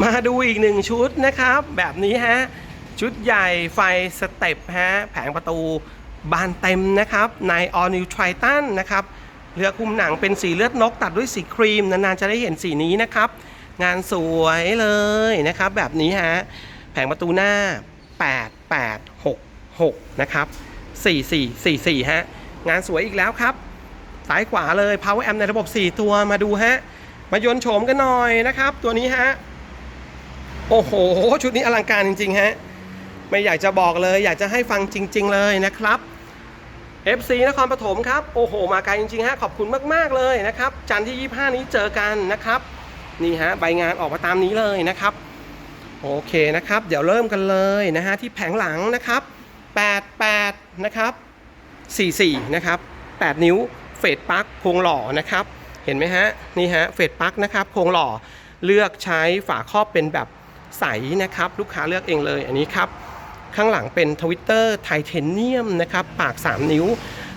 มาดูอีกหนึ่งชุดนะครับ แบบนี้ฮะ ชุดใหญ่ไฟสเต็ปฮะ แผงประตูบานเต็มนะครับ ใน All New Triton นะครับ เรือคุมหนังเป็นสีเลือดนกตัดด้วยสีครีม นานๆ จะได้เห็นสีนี้นะครับ งานสวยเลยนะครับ แบบนี้ฮะ แผงประตูหน้า 8 8 6 6 นะครับ 4 4 4 4 ฮะ งานสวยอีกแล้วครับซ้ายขวาเลย Power Amp ในระบบ 4 ตัวมาดูฮะ มายนโฉมกันหน่อยนะครับ ตัวนี้ฮะ โอ้โห ชุดนี้อลังการจริง ๆ ฮะ ไม่อยากจะบอกเลย อยากจะให้ฟังจริง ๆ เลยนะครับ FC นครปฐมครับ โอ้โห มาไกลจริง ๆ ฮะ ขอบคุณมาก ๆ เลยนะครับ จันทร์ที่ 25 นี้เจอกันนะครับ นี่ฮะ ใบงานออกมาตามนี้เลยนะครับ โอเคนะครับ เดี๋ยวเริ่มกันเลยนะฮะ ที่แผงหลังนะครับ 88 นะครับ 44 นะครับ 8 นิ้ว เฟดปลั๊กโครงหล่อนะครับ เห็นไหมฮะ นี่ฮะ เฟดปลั๊กนะครับโครงหล่อ เลือกใช้ฝาครอบเป็นแบบ ใสนะครับ ลูกค้าเลือกเองเลยอันนี้ครับ ข้างหลังเป็นทวิตเตอร์ไทเทเนียมนะครับ ปาก 3 นิ้ว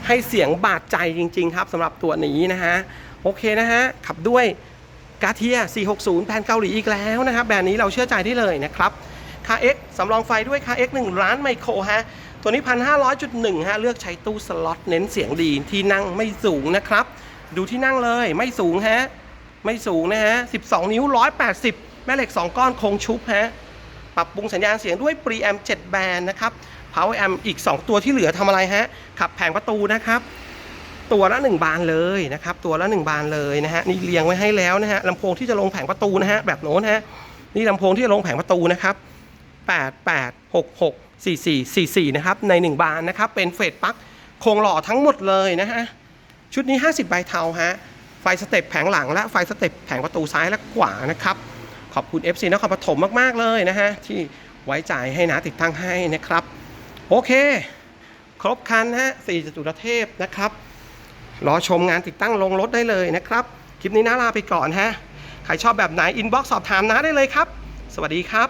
ให้เสียงบาดใจจริง ๆ ครับสำหรับตัวนี้นะฮะ โอเคนะฮะ ขับด้วยกาเทีย 460แผ่นเกาหลีอีกแล้วนะครับ แบรนด์นี้เราเชื่อใจได้เลยนะครับคา X สำรองไฟด้วยคา X 1ล้านไมโครฮะตัวนี้ 1,500.1 ฮะ เลือกใช้ตู้สล็อตเน้นเสียงดีที่นั่งไม่สูงนะครับ ดูที่นั่งเลยไม่สูงฮะ ไม่สูงนะฮะ 12 นิ้ว 180 แม่เหล็ก 2 ก้อนคงชุบฮะปรับปรุงสัญญาณเสียงด้วย Preamp 7 แบนนะครับ Power Amp อีก 2 ตัวที่เหลือทำอะไรฮะ ขับแผงประตูนะครับ ตัวละ 1 บานเลยนะครับ ตัวละ 1 บานเลยนะฮะ นี่เรียงไว้ให้แล้วนะฮะลำโพงที่จะลงแผงประตูนะฮะ แบบโน้นฮะ นี่ลำโพงที่จะลงแผงประตูนะครับ8 8 6 6 4 4 4 4 นะครับ ใน 1 บานนะครับ เป็นเฟดปลั๊กโครงหล่อทั้งหมดเลยนะฮะ ชุดนี้ 50 ใบเทาฮะ ไฟสเต็ปแผงหลังและไฟสเต็ปแผงประตูซ้ายและขวานะครับ ขอบคุณ FC นครปฐมมาก ๆ เลยนะฮะ ที่ไว้ใจให้นาติดตั้งให้นะครับ โอเค ครบคันฮะสี่จตุรเทพนะครับ รอชมงานติดตั้งลงรถได้เลยนะครับ คลิปนี้น้าลาไปก่อนฮะ ใครชอบแบบไหน อินบ็อกซ์สอบถามน้าได้เลยครับ สวัสดีครับ